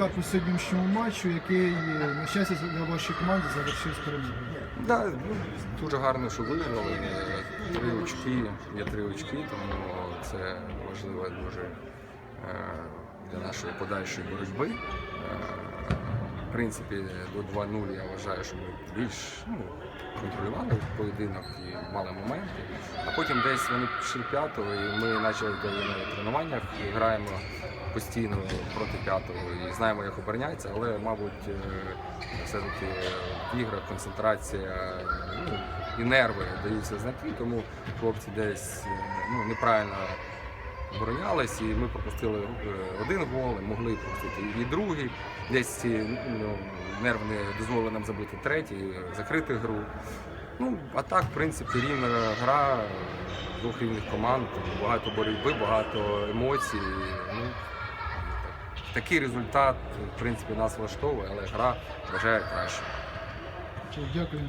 результат по сьогоднішньому матчу, який, е, на щастя, для вашої команди завершив перемогою. Да, ну, дуже гарно, що виграли. Три очки, є три очки, тому це важливо дуже е, для нашої подальшої боротьби. Е, В принципі, до 2-0 я вважаю, що ми більш ну, контролювали поєдинок і мали моменти. А потім десь вони пішли п'ятого, і ми почали на тренуваннях граємо постійно проти п'ятого і знаємо, як обороняється, але, мабуть, е, все-таки в іграх концентрація ну, і нерви даються знати, тому хлопці десь е, ну, неправильно оборонялись, і ми пропустили е, один гол, і могли пропустити і другий. Десь ну, нерв не дозволили нам забити третій, закрити гру. Ну, а так, в принципі, рівна гра двох рівних команд, багато боротьби, багато емоцій. Ну, такий результат, в принципі, нас влаштовує, але гра бажає краще. Дякую.